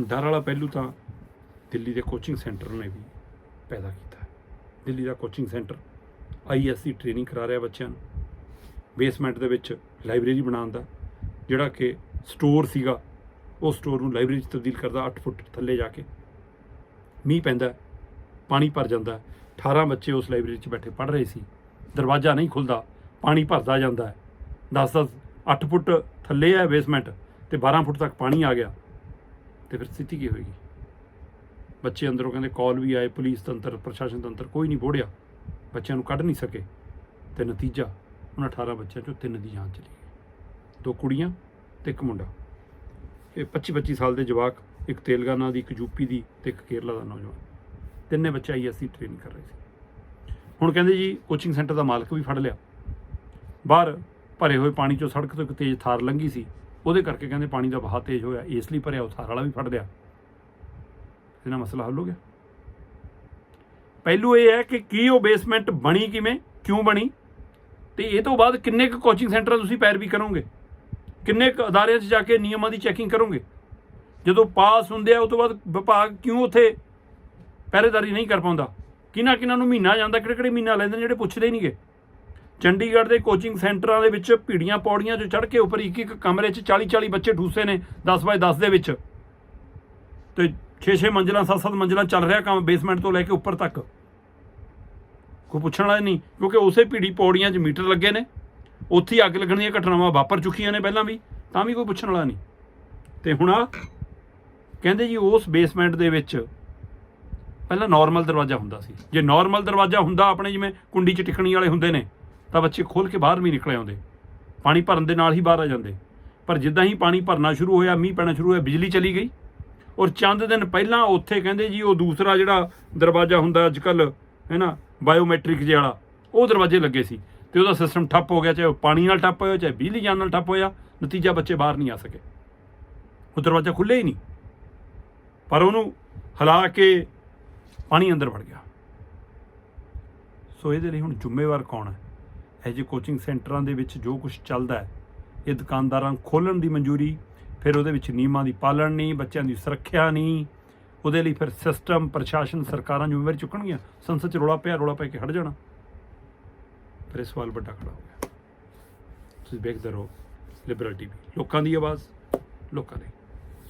ਡਰ ਵਾਲਾ ਪਹਿਲੂ ਤਾਂ ਦਿੱਲੀ ਦੇ ਕੋਚਿੰਗ ਸੈਂਟਰ ਨੇ ਵੀ ਪੈਦਾ ਕੀਤਾ ਹੈ। ਦਿੱਲੀ ਦਾ ਕੋਚਿੰਗ ਸੈਂਟਰ ਆਈਐਸਸੀ ਟ੍ਰੇਨਿੰਗ ਕਰਾ ਰਿਹਾ ਬੱਚਿਆਂ ਨੂੰ। ਬੇਸਮੈਂਟ ਦੇ ਵਿੱਚ ਲਾਇਬ੍ਰੇਰੀ ਬਣਾਉਣ ਦਾ, ਜਿਹੜਾ ਕਿ ਸਟੋਰ ਸੀਗਾ ਉਹ ਸਟੋਰ ਨੂੰ ਲਾਇਬ੍ਰੇਰੀ 'ਚ ਤਬਦੀਲ ਕਰਦਾ 8 ਫੁੱਟ ਥੱਲੇ ਜਾ ਕੇ। ਮੀਂਹ ਪੈਂਦਾ ਪਾਣੀ ਭਰ ਜਾਂਦਾ ਹੈ। 18 ਬੱਚੇ ਉਸ ਲਾਇਬ੍ਰੇਰੀ 'ਚ ਬੈਠੇ ਪੜ੍ਹ ਰਹੇ ਸੀ। ਦਰਵਾਜ਼ਾ ਨਹੀਂ ਖੁੱਲਦਾ, ਪਾਣੀ ਭਰਦਾ ਜਾਂਦਾ ਹੈ। 10 10 8 ਫੁੱਟ ਥੱਲੇ ਹੈ ਬੇਸਮੈਂਟ ਤੇ 12 ਫੁੱਟ ਤੱਕ ਪਾਣੀ ਆ ਗਿਆ। ਤੇ ਫਿਰ ਸਥਿਤੀ ਕੀ ਹੋਏਗੀ? ਬੱਚੇ ਅੰਦਰੋਂ ਕਹਿੰਦੇ ਕਾਲ ਵੀ ਆਏ ਪੁਲਿਸ ਤੰਤਰ, ਪ੍ਰਸ਼ਾਸਨ ਤੰਤਰ, ਕੋਈ ਨਹੀਂ ਬੋੜਿਆ। ਬੱਚਿਆਂ ਨੂੰ ਕੱਢ ਨਹੀਂ ਸਕੇ। ਤੇ ਨਤੀਜਾ ਉਹਨਾਂ 18 ਬੱਚਿਆਂ ਚੋਂ ਤਿੰਨ ਦੀ ਜਾਨ ਚਲੀ ਗਈ। ਦੋ ਕੁੜੀਆਂ ਤੇ ਇੱਕ ਮੁੰਡਾ। ਇਹ 25 25 ਸਾਲ ਦੇ ਜਵਾਕ, ਇੱਕ ਤੇਲਗਾਨਾ ਦੀ, ਇੱਕ ਯੂਪੀ ਦੀ ਤੇ ਇੱਕ ਕੇਰਲਾ ਦਾ ਨੌਜਵਾਨ। ਤਿੰਨੇ ਬੱਚੇ ਆਈਐਸਸੀ ਟ੍ਰੇਨਿੰਗ ਕਰ ਰਹੇ ਸੀ। ਹੁਣ ਕਹਿੰਦੇ ਜੀ ਕੋਚਿੰਗ ਸੈਂਟਰ ਦਾ ਮਾਲਕ ਵੀ ਫੜ ਲਿਆ। ਬਾਹਰ ਭਰੇ ਹੋਏ ਪਾਣੀ ਚੋਂ ਸੜਕ ਤੋਂ ਇੱਕ ਤੇਜ਼ ਥਾਰ ਲੰਘੀ ਸੀ। ਉਹਦੇ ਕਰਕੇ ਕਹਿੰਦੇ ਪਾਣੀ ਦਾ ਵਹਾਅ ਤੇਜ਼ ਹੋਇਆ, ਇਸ ਲਈ ਭਰਿਆ ਉਹ ਥਾਰ ਵਾਲਾ ਵੀ ਫੜ ਲਿਆ। ਇਹਦਾ ਮਸਲਾ ਹੱਲ ਹੋ ਗਿਆ। ਪਹਿਲੂ ਇਹ ਹੈ ਕਿ ਕੀ ਉਹ ਬੇਸਮੈਂਟ ਬਣੀ ਕਿਵੇਂ, ਕਿਉਂ ਬਣੀ? ਤੇ ਇਹ ਤੋਂ ਬਾਅਦ ਕਿੰਨੇ ਕੁ ਕੋਚਿੰਗ ਸੈਂਟਰਾਂ ਤੁਸੀਂ ਪੈਰਵੀ ਕਰੋਗੇ? ਕਿੰਨੇ ਕੁ ਅਦਾਰਿਆਂ 'ਚ ਜਾ ਕੇ ਨਿਯਮਾਂ ਦੀ ਚੈਕਿੰਗ ਕਰੋਗੇ? ਜਦੋਂ ਪਾਸ ਹੁੰਦੇ ਆ ਉਸ ਤੋਂ ਬਾਅਦ ਵਿਭਾਗ ਕਿਉਂ ਉੱਥੇ ਪਹਿਰੇਦਾਰੀ ਨਹੀਂ ਕਰ ਪਾਉਂਦਾ? ਕਿਹਨਾਂ ਕਿਹਨਾਂ ਨੂੰ ਮਹੀਨਾ ਜਾਂਦਾ ਕਿਹੜੇ ਕਿਹੜੇ ਮਹੀਨਾ ਲੈਂਦੇ ਨੇ ਜਿਹੜੇ ਪੁੱਛਦੇ ਨਹੀਂਗੇ। ਚੰਡੀਗੜ੍ਹ ਦੇ ਕੋਚਿੰਗ ਸੈਂਟਰਾਂ ਦੇ ਵਿੱਚ ਭੀੜੀਆਂ ਪੌੜੀਆਂ 'ਚ ਚੜ੍ਹ ਕੇ ਉੱਪਰ ਇੱਕ ਇੱਕ ਕਮਰੇ 'ਚ 40 40 ਬੱਚੇ ਠੂਸੇ ਨੇ 10 ਬਾਏ 10 ਦੇ ਵਿੱਚ। ਤੇ 6-6 ਮੰਜ਼ਲਾਂ 7-7 ਮੰਜ਼ਲਾਂ ਚੱਲ ਰਿਹਾ ਕੰਮ ਬੇਸਮੈਂਟ ਤੋਂ ਲੈ ਕੇ ਉੱਪਰ ਤੱਕ। ਕੋਈ ਪੁੱਛਣ ਵਾਲਾ ਨਹੀਂ, ਕਿਉਂਕਿ ਉਸੇ ਭੀੜੀ ਪੌੜੀਆਂ 'ਚ ਮੀਟਰ ਲੱਗੇ ਨੇ। ਉੱਥੇ ਹੀ ਅੱਗ ਲੱਗਣ ਦੀਆਂ ਘਟਨਾਵਾਂ ਵਾਪਰ ਚੁੱਕੀਆਂ ਨੇ ਪਹਿਲਾਂ ਵੀ, ਤਾਂ ਵੀ ਕੋਈ ਪੁੱਛਣ ਵਾਲਾ ਨਹੀਂ। ਤੇ ਹੁਣ ਆ ਕਹਿੰਦੇ ਜੀ ਉਸ ਬੇਸਮੈਂਟ ਦੇ ਵਿੱਚ ਪਹਿਲਾਂ ਨਾਰਮਲ ਦਰਵਾਜ਼ਾ ਹੁੰਦਾ ਸੀ। ਜੇ ਨਾਰਮਲ ਦਰਵਾਜ਼ਾ ਹੁੰਦਾ, ਆਪਣੇ ਜਿਵੇਂ ਕੁੰਡੀ 'ਚ ਟਿਕਣੀ ਵਾਲੇ ਹੁੰਦੇ ਨੇ ਤਾਂ ਬੱਚੇ ਖੋਲ ਕੇ ਬਾਹਰ ਵੀ ਨਿਕਲੇ ਆਉਂਦੇ। ਪਾਣੀ ਭਰਨ ਦੇ ਨਾਲ ਹੀ ਬਾਹਰ ਆ ਜਾਂਦੇ। ਪਰ ਜਿੱਦਾਂ ਹੀ ਪਾਣੀ ਭਰਨਾ ਸ਼ੁਰੂ ਹੋਇਆ, ਮੀਂਹ ਪੈਣਾ ਸ਼ੁਰੂ ਹੋਇਆ, ਬਿਜਲੀ ਚਲੀ ਗਈ। ਔਰ ਚੰਦ ਦਿਨ ਪਹਿਲਾਂ ਉੱਥੇ ਕਹਿੰਦੇ ਜੀ, ਉਹ ਦੂਸਰਾ ਜਿਹੜਾ ਦਰਵਾਜ਼ਾ ਹੁੰਦਾ ਅੱਜ ਕੱਲ ਹੈ ਨਾ ਬਾਇਓਮੈਟ੍ਰਿਕ ਜਿਹਾ ਵਾਲਾ, ਉਹ ਦਰਵਾਜ਼ੇ ਲੱਗੇ ਸੀ। ਤੇ ਉਹਦਾ ਸਿਸਟਮ ਠੱਪ ਹੋ ਗਿਆ, ਚਾਹੇ ਉਹ ਪਾਣੀ ਨਾਲ ਠੱਪ ਹੋਇਆ, ਚਾਹੇ ਬਿਜਲੀ ਜਾਣ ਨਾਲ ਠੱਪ ਹੋਇਆ, ਨਤੀਜਾ ਬੱਚੇ ਬਾਹਰ ਨਹੀਂ ਆ ਸਕੇ। ਉਹ ਦਰਵਾਜ਼ਾ ਖੁੱਲ੍ਹੇ ਹੀ ਨਹੀਂ। ਪਰ ਉਹਨੂੰ ਹਿਲਾ ਕੇ ਪਾਣੀ ਅੰਦਰ ਵੜ ਗਿਆ। ਸੋ ਇਹਦੇ ਲਈ ਹੁਣ ਜ਼ਿੰਮੇਵਾਰ ਕੌਣ ਹੈ? ਇਹ ਜੇ ਕੋਚਿੰਗ ਸੈਂਟਰਾਂ ਦੇ ਵਿੱਚ ਜੋ ਕੁਝ ਚੱਲਦਾ ਹੈ, ਇਹ ਦੁਕਾਨਦਾਰਾਂ ਖੋਲਣ ਦੀ ਮਨਜ਼ੂਰੀ, ਫਿਰ ਉਹਦੇ ਵਿੱਚ ਨਿਯਮਾਂ ਦੀ ਪਾਲਣ ਨਹੀਂ, ਬੱਚਿਆਂ ਦੀ ਸੁਰੱਖਿਆ ਨਹੀਂ, ਉਹਦੇ ਲਈ ਫਿਰ ਸਿਸਟਮ ਪ੍ਰਸ਼ਾਸਨ, ਸਰਕਾਰਾਂ ਜ਼ਿੰਮੇਵਾਰੀ ਚੁੱਕਣਗੀਆਂ। ਸੰਸਦ ਚ ਰੋਲਾ ਪਿਆ, ਰੋਲਾ ਪੈ ਕੇ ਹਟ ਜਾਣਾ। ਫਿਰ ਇਹ ਸਵਾਲ ਵੱਡਾ ਖੜਾ ਹੋ ਗਿਆ। ਤੁਸੀਂ ਵੇਖਦੇ ਰਹੋ ਲਿਬਰਲ ਟੀਵੀ ਲੋਕਾਂ ਦੀ ਆਵਾਜ਼, ਲੋਕਾਂ ਦੀ